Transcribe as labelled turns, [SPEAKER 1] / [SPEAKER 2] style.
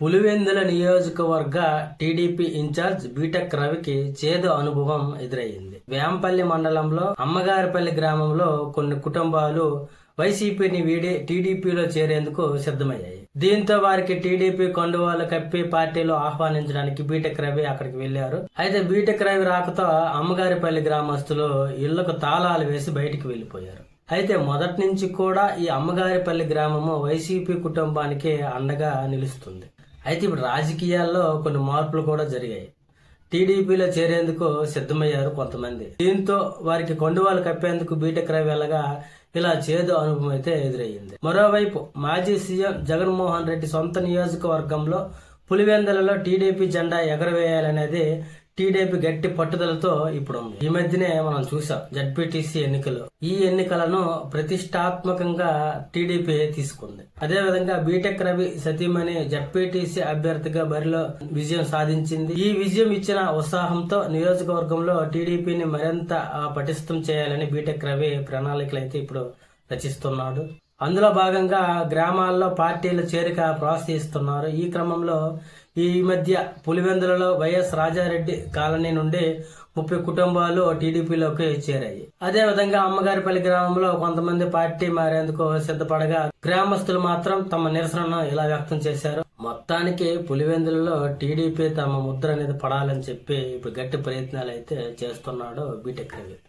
[SPEAKER 1] పులివెందుల నియోజకవర్గ TDP incharge BTech రవికి చేదు అనుభవం ఎదురయ్యింది వేంపల్లి మండలంలో అమ్మగారిపల్లి గ్రామంలో కొన్ని కుటుంబాలు వైసీపీని వీడి టీడీపీలో చేరేందుకు సిద్ధమయ్యాయి. దీంతో వారికి టీడీపీ కండువాలు కప్పి పార్టీలో ఆహ్వానించడానికి బీటెక్ రవి అక్కడికి వెళ్ళారు అయితే బీటెక్ రవి రాకతో అమ్మగారిపల్లి గ్రామస్తులు ఇళ్ళకు తాళాలు వేసి బయటికి వెళ్ళిపోయారు అయితే మొదటి నుంచి కూడా ఈ అమ్మగారిపల్లి గ్రామము వైసీపీ కుటుంబానికి అండగా నిలుస్తుంది. అయితే ఇప్పుడు రాజకీయాల్లో కొన్ని మార్పులు కూడా జరిగాయి. టీడీపీలో చేరేందుకు సిద్ధమయ్యారు కొంతమంది. దీంతో వారికి కొండువాలు కప్పేందుకు బీటెక్ రవి వెళ్ళగా ఇలా చేదు అనుభవం అయితే ఎదురయ్యింది మరోవైపు మాజీ సీఎం జగన్మోహన్ రెడ్డి సొంత నియోజకవర్గంలో పులివెందలలో టీడీపీ జెండా ఎగరవేయాలనేది టీడీపీ గట్టి పట్టుదలతో ఇప్పుడు ఉంది ఈ మధ్యనే మనం చూసాం జడ్పీటీసీ ఎన్నికలు. ఈ ఎన్నికలను ప్రతిష్టాత్మకంగా టీడీపీ తీసుకుంది. అదే విధంగా బీటెక్ రవి సతీమణి జడ్పీటీసీ అభ్యర్థిగా బరిలో విజయం సాధించింది. ఈ విజయం ఇచ్చిన ఉత్సాహంతో నియోజకవర్గంలో టీడీపీని మరింత పటిష్టం చేయాలని బీటెక్ రవి ప్రణాళికలు అయితే ఇప్పుడు రచిస్తున్నాడు. అందులో భాగంగా గ్రామాల్లో పార్టీల చేరిక ప్రోత్సహిస్తున్నారు. ఈ క్రమంలో ఈ మధ్య పులివెందులలో వైఎస్ రాజారెడ్డి కాలనీ నుండి ముప్పై కుటుంబాలు టీడీపీలోకి చేరాయి. అదే విధంగా అమ్మగారిపల్లి గ్రామంలో కొంతమంది పార్టీ మారేందుకు సిద్ధపడగా గ్రామస్తులు మాత్రం తమ నిరసనను ఇలా వ్యక్తం చేశారు. మొత్తానికి పులివెందులలో టీడీపీ తమ ముద్ర అనేది పడాలని చెప్పి ఇప్పుడు గట్టి ప్రయత్నాలు అయితే చేస్తున్నాడు బీటెక్ రవి.